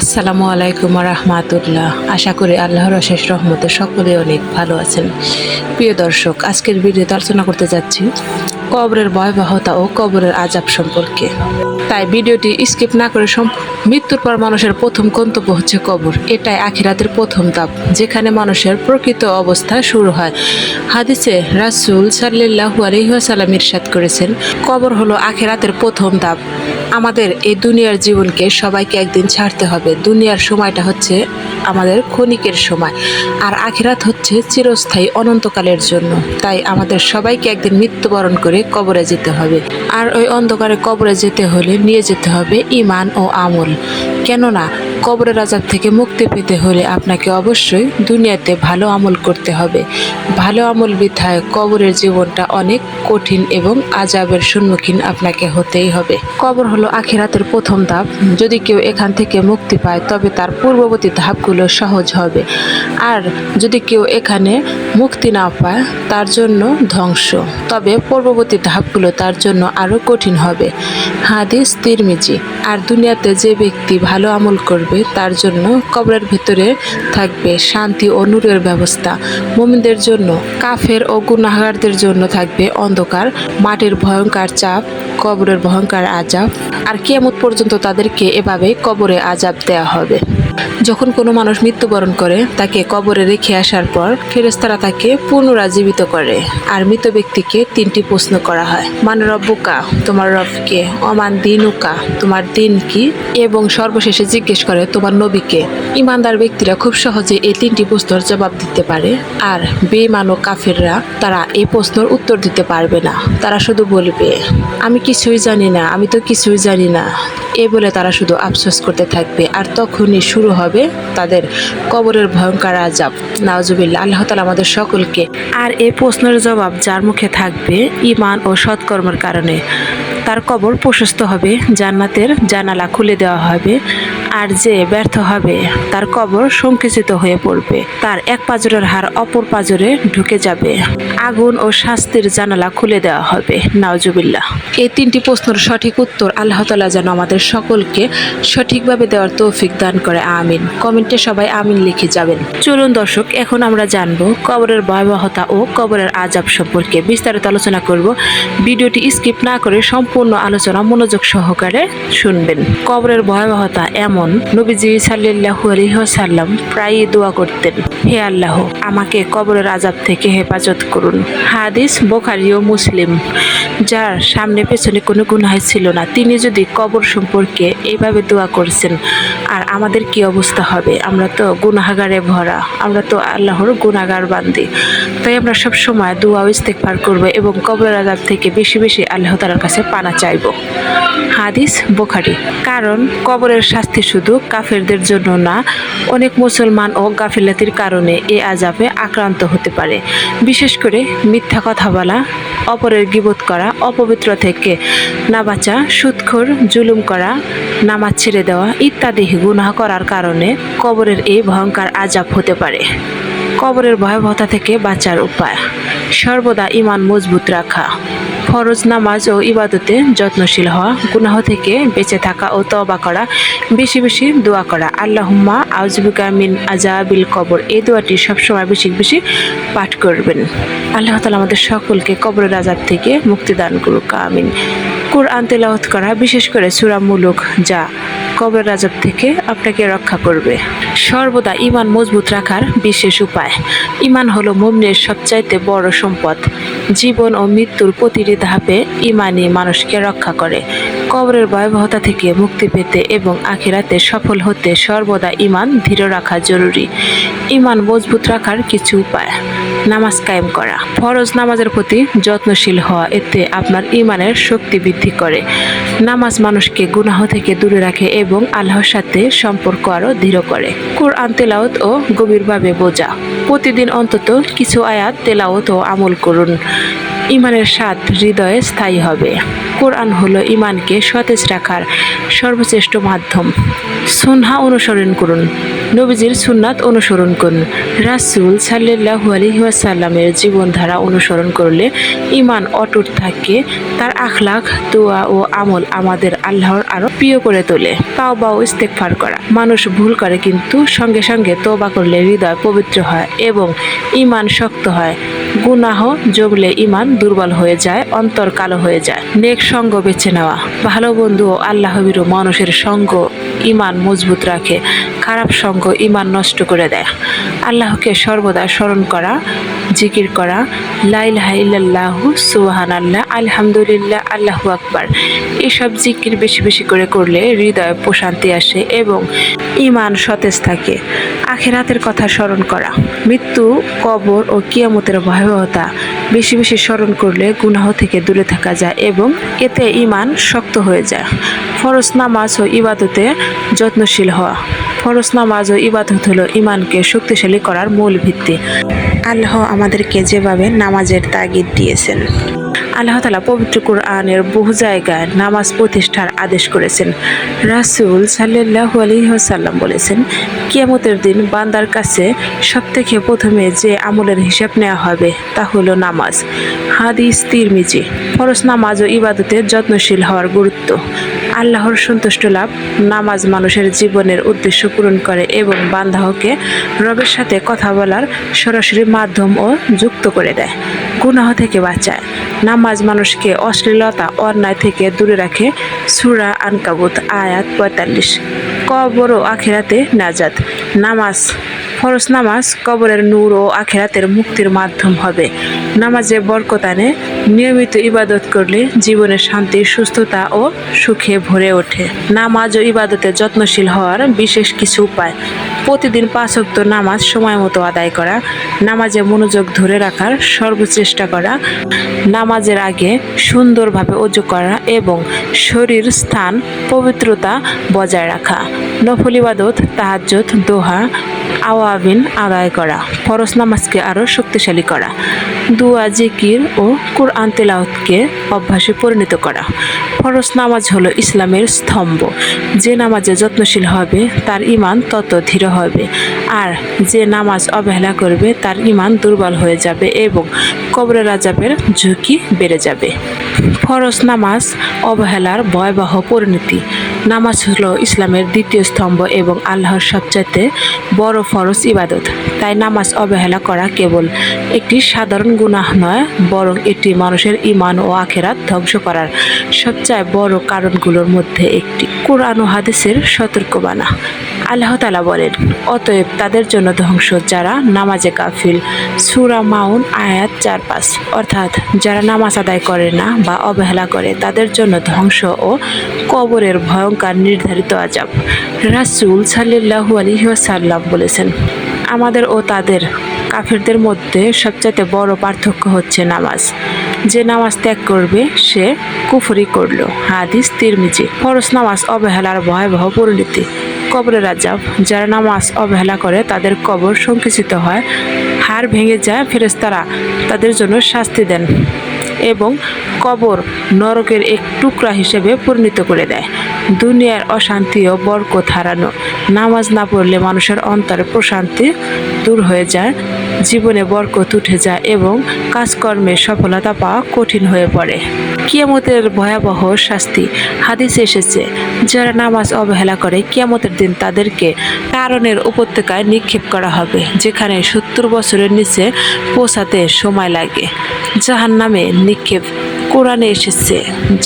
আসসালামু আলাইকুম রহমাতুল্লাহ আশা করি আল্লাহর অশেষ রহমতে সকলে অনেক ভালো আছেন। প্রিয় দর্শক, আজকের ভিডিওতে আলোচনা করতে যাচ্ছি কবরের ভয়াবহতা ও কবরের আজাব সম্পর্কে। তাই ভিডিওটি স্কিপ না করে মৃত্যুর পর মানুষের প্রথম গন্তব্য হচ্ছে কবর। এটাই আখিরাতের প্রথম ধাপ, যেখানে মানুষের প্রকৃত অবস্থা শুরু হয়। হাদিসে রাসূল সাল্লাল্লাহু আলাইহি ওয়াসাল্লাম ইরশাদ করেছেন, কবর হলো আখিরাতের প্রথম ধাপ। আমাদের এই দুনিয়ার জীবনকে সবাইকে একদিন ছাড়তে হবে। দুনিয়ার সময়টা হচ্ছে আমাদের ক্ষণিকের সময়, আর আখিরাত হচ্ছে চিরস্থায়ী অনন্তকালের জন্য। তাই আমাদের সবাইকে একদিন মৃত্যুবরণ করে কবরে যেতে হবে। আর ওই অন্ধকারে কবরে যেতে হলে নিয়ে যেতে হবে ইমান ও আমল। কেননা, কবরের আজাব থেকে মুক্তি পেতে হলে আপনাকে অবশ্যই দুনিয়াতে ভালো আমল করতে হবে। ভালো আমল বিধায় কবরের জীবনটা অনেক কঠিন এবং আজাবের সম্মুখীন আপনাকে হতেই হবে। কবর হলো আখিরাতের প্রথম ধাপ। যদি কেউ এখান থেকে মুক্তি পায়, তবে তার পূর্ববর্তী ধাপগুলো সহজ হবে। আর যদি কেউ এখানে মুক্তি না পায়, তার জন্য ধ্বংস। তবে পূর্ববর্তী ধাপগুলো তার জন্য আরও কঠিন হবে। হাদিস, তিরমিজি, আর দুনিয়াতে যে ব্যক্তি ভালো আমল করবে, তার জন্য কবরের ভিতরে থাকবে শান্তি ও নূরের ব্যবস্থা। মুমিনদের জন্য, কাফের ও গুনাহগারদের জন্য থাকবে অন্ধকার, মাটির ভয়ঙ্কর চাপ, কবরের ভয়ঙ্কর আজাব আর কিয়ামত পর্যন্ত তাদেরকে এভাবে কবরে আজাব দেওয়া হবে। যখন কোনো মানুষ মৃত্যুবরণ করে, তাকে কবরে রেখে আসার পর ফেরেস্তারা তাকে পুনরায় জীবিত করে আর মৃত ব্যক্তিকে তিনটি প্রশ্ন করা হয়। মান রব্বুকা? তোমার রবকে? অমান দিনুকা? তোমার দিন কি? এবং সর্বশেষে জিজ্ঞেস করে, তোমার নবীকে? ইমানদার ব্যক্তিরা খুব সহজে এই তিনটি প্রশ্নের জবাব দিতে পারে আর বেমান ও কাফেররা তারা এই প্রশ্নের উত্তর দিতে পারবে না। তারা শুধু বলবে, আমি কিছুই জানি না, আমি তো কিছুই জানি না। এ বলে তারা শুধু আফসোস করতে থাকবে আর তখনই শুরু হবে তাদের কবরের ভয়ঙ্কর আজাব। নাওজুবিল্লা আল্লাহ তালা আমাদের সকলকে আর এ প্রশ্নের জবাব যার মুখে থাকবে ইমান ও সৎকর্মের কারণে। তার কবর প্রশস্ত হবে, জান্নাতের জানালা খুলে দেওয়া হবে। আর যে ব্যর্থ হবে, তার কবর সংকুচিত হয়ে পড়বে। তার এক পাজরের হার অপর পাজরে ঢুকে যাবে। আগুন ও শাস্তির জানালা খুলে দেওয়া হবে। নাওজুবিল্লাহ। এই তিনটি প্রশ্নের সঠিক উত্তর আল্লাহ তালা যেন আমাদের সকলকে সঠিকভাবে দেওয়ার তৌফিক দান করে। আমিন। কমেন্টে সবাই আমিন লিখে যাবেন। চলুন দর্শক, এখন আমরা জানব কবরের ভয়াবহতা ও কবরের আজাব সম্পর্কে। বিস্তারিত আলোচনা করব। ভিডিওটি স্কিপ না করে সম্পূর্ণ আলোচনা মনোযোগ সহকারে শুনবেন। কবরের ভয়াবহতা এমন নবীজি সাল্লাল্লাহু আলাইহি প্রায়ই দোয়া করতেন, হে আল্লাহ, আমাকে কবরের আজাব থেকে হেফাজত করুন। হাদিস বোখারি ও মুসলিম, যার সামনে পেছনে কোনো গুনাহ ছিল না। তিনি যদি কবর সম্পর্কে এইভাবে দোয়া করছেন, আর আমাদের কি অবস্থা হবে? আমরা তো গুনাহাগারে ভরা, আমরা তো আল্লাহর গুনাগার বান্দি। তাই আমরা সব সময় দোয়া ও ইস্তেগফার করব এবং কবরের আজাব থেকে বেশি বেশি আল্লাহ তাআলার কাছে পানা চাইব। হাদিস বোখারি, কারণ কবরের শাস্তি শুধু কাফেরদের জন্য না, অনেক মুসলমান ও গাফিলাতির কারণে এ আজাবে আক্রান্ত হতে পারে। বিশেষ করে মিথ্যা কথা বলা, অপরের গিবোধ করা, অপবিত্র থেকে না বাঁচা, সুদখোর, জুলুম করা, নামাজ ছেড়ে দেওয়া ইত্যাদি গুনাহ করার কারণে কবরের এই ভয়ঙ্কর আজাব হতে পারে। কবরের ভয়াবহতা থেকে বাঁচার উপায়, সর্বদা ইমান মজবুত রাখা। ফরজ নামাজ ও ইবাদতে যত্নশীল হওয়া, গুনাহ থেকে বেঁচে থাকা ও তবা করা, বেশি বেশি দোয়া করা। আল্লাহুম্মা আউজবিকা মিন আজাবিল কবর। এই দোয়াটি সবসময় বেশি বেশি পাঠ করবেন। আল্লাহ তালা আমাদের সকলকে কবরের আজাব থেকে মুক্তি দান করুক, আমিন। কোরআন তেলাওয়াত করা, বিশেষ করে সূরা মুলুক, যা কবরের আজাব থেকে আপনাকে রক্ষা করবে। সর্বদা ইমান মজবুত রাখার বিশেষ উপায়। ইমান হলো মুমিনের সবচাইতে বড় সম্পদ। জীবন ও মৃত্যুর প্রতিটি ধাপে ইমানই মানুষকে রক্ষা করে। কবরের ভয়াবহতা থেকে মুক্তি পেতে এবং আখিরাতে সফল হতে সর্বদা ইমান দৃঢ় রাখা জরুরি। ইমান মজবুত রাখার কিছু উপায়। নামাজ কায়েম করা। ফরজ নামাজের প্রতি যত্নশীল হওয়া, এতে আপনার ইমানের শক্তি বৃদ্ধি করে। নামাজ মানুষকে গুনাহ থেকে দূরে রাখে এবং আল্লাহর সাথে সম্পর্ক আরও দৃঢ় করে। কোরআন তেলাওত ও গভীরভাবে বোঝা। প্রতিদিন অন্তত কিছু আয়াত তেলাওত ও আমল করুন। ইমানের স্বাদ হৃদয়ে স্থায়ী হবে। কোরআন হলো ইমানকে সতেজ রাখার সর্বশ্রেষ্ঠ মাধ্যম। সুনহা অনুসরণ করুন, নবীজির সুন্নাত অনুসরণ করুন, রাসূল সাল্লাল্লাহু আলাইহি ওয়াসাল্লামের জীবনধারা অনুসরণ করলে ইমান অটুট থাকে, তার আখলাখ, দোয়া ও আমল আমাদের আল্লাহর আরও প্রিয় করে তোলে। তাওবা ও ইস্তেগফার করা। মানুষ ভুল করে কিন্তু সঙ্গে সঙ্গে তোবা করলে হৃদয় পবিত্র হয় এবং ঈমান শক্ত হয়। গুনাহ যোগলে ইমান দুর্বল হয়ে যায়, অন্তর কালো হয়ে যায়। নেক সঙ্গ বেছে নেওয়া। ভালো বন্ধু ও আল্লাহবিরু মানুষের সঙ্গ ইমান মজবুত রাখে, খারাপ সঙ্গ ইমান নষ্ট করে দেয়। আল্লাহকে সর্বদা স্মরণ করা, জিকির করা লাইলাহা সুবহান আল্লাহ আলহামদুলিল্লাহ, আল্লাহু আকবার। এসব জিকির বেশি বেশি করে করলে হৃদয়ে প্রশান্তি আসে এবং ইমান সতেজ থাকে। আখেরাতের কথা স্মরণ করা, মৃত্যু, কবর ও কিয়ামতের ভয়াবহতা বেশি বেশি স্মরণ করলে গুনাহ থেকে দূরে থাকা যায় এবং এতে ঈমান শক্ত হয়ে যায়। ফরজ নামাজ ও ইবাদতে যত্নশীল হওয়া। ফরজ নামাজ ও ইবাদত হলো ইমানকে শক্তিশালী করার মূল ভিত্তি। আল্লাহ আমাদেরকে যেভাবে নামাজের তাগিদ দিয়েছেন, আল্লাহ তালা পবিত্র কোরআনের বহু জায়গায় নামাজ প্রতিষ্ঠার আদেশ করেছেন। রাসূল সাল্লাল্লাহু আলাইহি ওয়াসাল্লাম বলেছেন, কিয়ামতের দিন বান্দার কাছে সবথেকে প্রথমে যে আমলের হিসাব নেওয়া হবে তা হলো নামাজ। হাদিস তিরমিজি, ফরজ নামাজ ও ইবাদতে যত্নশীল হওয়ার গুরুত্ব। আল্লাহর সন্তুষ্ট লাভ, নামাজ মানুষের জীবনের উদ্দেশ্য পূরণ করে এবং বান্ধাহকে রবের সাথে কথা বলার সরাসরি মাধ্যম ও যুক্ত করে দেয়। গুনাহ থেকে বাঁচায়। নামাজ মানুষকে অশ্লীলতা, অন্যায় থেকে দূরে রাখে। সুরা আনকাবুত, আয়াত পঁয়তাল্লিশ। কবর ও আখেরাতে নাজাত। নামাজ ফরস নামাজ কবরের নূর ও আখেরাতের মুক্তির মাধ্যম হবে। নামাজে বরকতানে নিয়মিত ইবাদত করলে জীবনের শান্তি, সুস্থতা ও সুখে ভরে ওঠে। নামাজ ও ইবাদতে যত্নশীল হওয়ার বিশেষ কিছু উপায়। প্রতিদিন পাঁচ ওয়াক্ত নামাজ সময় মতো আদায় করা, নামাজে মনোযোগ ধরে রাখার সর্বচেষ্টা করা, নামাজের আগে সুন্দরভাবে অজু করা এবং শরীর স্থান পবিত্রতা বজায় রাখা, নফল ইবাদত তাহাজ্জত দোহা, আওয়াবিন আদায় করা, ফরজ নামাজকে আরও শক্তিশালী করা, দুয়া, জিকির ও কোরআন তেলাওয়াতকে অভ্যাসে পরিণত করা। ফরজ নামাজ হলো ইসলামের স্তম্ভ। যে নামাজে যত্নশীল হবে, তার ইমান তত ধীর হবে। আর যে নামাজ অবহেলা করবে, তার ইমান দুর্বল হয়ে যাবে এবং কবরে রাজাবের ঝুঁকি বেড়ে যাবে। ফরজ নামাজ অবহেলার ভয়াবহ পরিণতি। নামাজ হলো ইসলামের দ্বিতীয় স্তম্ভ এবং আল্লাহর সবচাইতে বড় ফরজ ইবাদত। তাই নামাজ অবহেলা করা কেবল একটি সাধারণ গুনাহ নয়, বরং এটি মানুষের ইমান ও আখেরাত ধ্বংস করার সবচেয়ে বড় কারণগুলোর মধ্যে একটি। কোরআন ও হাদিসের সতর্কবানা আল্লাহ তালা বলেন, অতএব তাদের জন্য ধ্বংস যারা নামাজে কাফিল সুরা মাউন, আয়াত চার পাঁচ অর্থাৎ যারা নামাজ আদায় করে না বা অবহেলা করে, তাদের জন্য ধ্বংস ও কবরের ভয়ঙ্কর নির্ধারিত আজাব রাসূল সাল্লাল্লাহু আলাইহি ওয়াসাল্লাম বলেছেন, আমাদের ও তাদের কাফেরদের মধ্যে সবচাইতে বড় পার্থক্য হচ্ছে নামাজ। যে নামাজ ত্যাগ করবে, সে কুফরি করল। হাদিস তিরমিজি। ফরজ নামাজ, অবহেলার ভয়াবহ পরিণতি। কবরের রাজাব যারা নামাজ অবহেলা করে তাদের কবর সংকুচিত হয়, হাড় ভেঙে যায় ফেরেশতারা তাদের জন্য শাস্তি দেন এবং কবর নরকের এক টুকরা হিসেবে পরিণত করে দেয়। দুনিয়ার অশান্তি ও বরকত হারানো, নামাজ না পড়লে মানুষের অন্তরে প্রশান্তি দূর হয়ে যায়, জীবনে বরকত উঠে যায় এবং কাজকর্মে সফলতা পাওয়া কঠিন হয়ে পড়ে। কিয়ামতের ভয়াবহ শাস্তি। হাদিস এসেছে, যারা নামাজ অবহেলা করে কিয়ামতের দিন তাদেরকে কারণের উপত্যকায় নিক্ষেপ করা হবে, যেখানে সত্তর বছরের নিচে পৌঁছাতে সময় লাগে। জাহান নামে নিক্ষেপ কোরআনে এসেছে,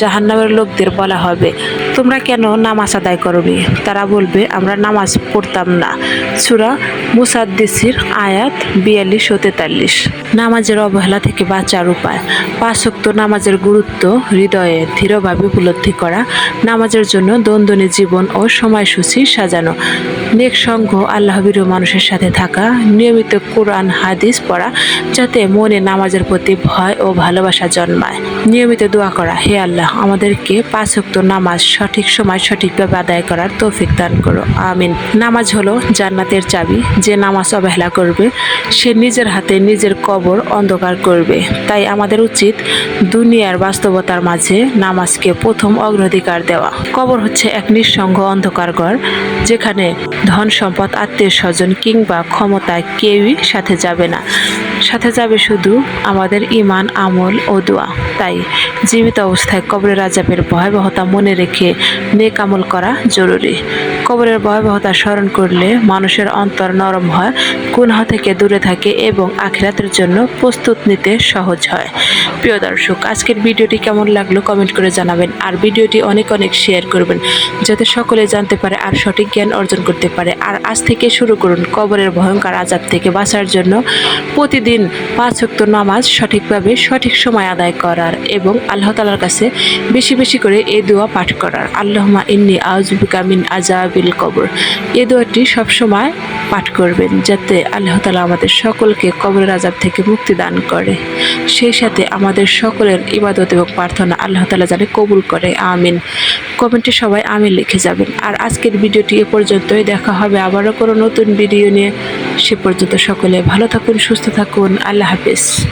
জাহান্নামের লোকদের বলা হবে, তোমরা কেন নামাজ আদায় করবে? তারা বলবে, আমরা নামাজ পড়তাম না। সুরা মুসাদ্দিসির আয়াত বিয়াল্লিশ ও তেতাল্লিশ। নামাজের অবহেলা থেকে বাঁচার উপায় পাঁচক্ত নামাজের গুরুত্ব হৃদয়ে ধীরভাবে উপলব্ধি করা, নামাজের জন্য দ্বন্দ্বনী জীবন ও সময়সূচি সাজানো, নেক সঙ্গ আল্লাহবীর মানুষের সাথে থাকা, নিয়মিত কোরআন, হাদিস পড়া, যাতে মনে নামাজের প্রতি ভয় ও ভালোবাসা জন্মায়। নিয়মিত দোয়া করা। হে আল্লাহ, আমাদেরকে পাঁচ ওয়াক্ত নামাজ সঠিক সময় সঠিকভাবে আদায় করার তৌফিক দান করো। আমিন। নামাজ হলো জান্নাতের চাবি। যে নামাজ অবহেলা করবে, সে নিজের হাতে নিজের কবর অন্ধকার করবে। তাই আমাদের উচিত দুনিয়ার বাস্তবতার মাঝে নামাজকে প্রথম অগ্রাধিকার দেওয়া। কবর হচ্ছে এক নিঃসঙ্গ অন্ধকার ঘর, যেখানে ধন সম্পদ, আত্মীয় স্বজন কিংবা ক্ষমতা কেউই সাথে যাবে না। সাথে যাবে শুধু আমাদের ইমান আমল ও দোয়া। তাই জীবিত অবস্থায় কবরের আজাবের ভয়াবহতা মনে রেখে নেক আমল করা জরুরি। কবরের ভয়াবহতা স্মরণ করলে মানুষের অন্তর নরম হয়, গুনাহ থেকে দূরে থাকে এবং আখিরাতের জন্য প্রস্তুত নিতে সহজ হয়। প্রিয় দর্শক, আজকের ভিডিওটি কেমন লাগল কমেন্ট করে জানাবেন আর ভিডিওটি অনেক অনেক শেয়ার করবেন যাতে সকলে জানতে পারে আর সঠিক জ্ঞান অর্জন করতে পারে। আর আজ থেকে শুরু করুন কবরের ভয়ঙ্কর আজাব থেকে বাঁচার জন্য প্রতিদিন পাঁচ ওয়াক্ত নামাজ সঠিকভাবে সঠিক সময় আদায় করার এবং আল্লাহ তালার কাছে বেশি বেশি করে এই দোয়া পাঠ করার। আল্লাহমা ইন্নি আউজবিকা মিন আজাবিল কবর। এই দোয়াটি সবসময় পাঠ করবেন যাতে আল্লাহ তালা আমাদের সকলকে কবরের আজাব থেকে মুক্তি দান করে। সেই সাথে আমাদের সকলের ইবাদত এবং প্রার্থনা আল্লাহ তালা জানে কবুল করে। আমিন। কমেন্টে সবাই আমিন লিখে যাবেন। আর আজকের ভিডিওটি এ পর্যন্তই। দেখা হবে আবারও কোনো নতুন ভিডিও নিয়ে। সে পর্যন্ত সকলে ভালো থাকুন, সুস্থ থাকুন আল্লাহ হাফিজ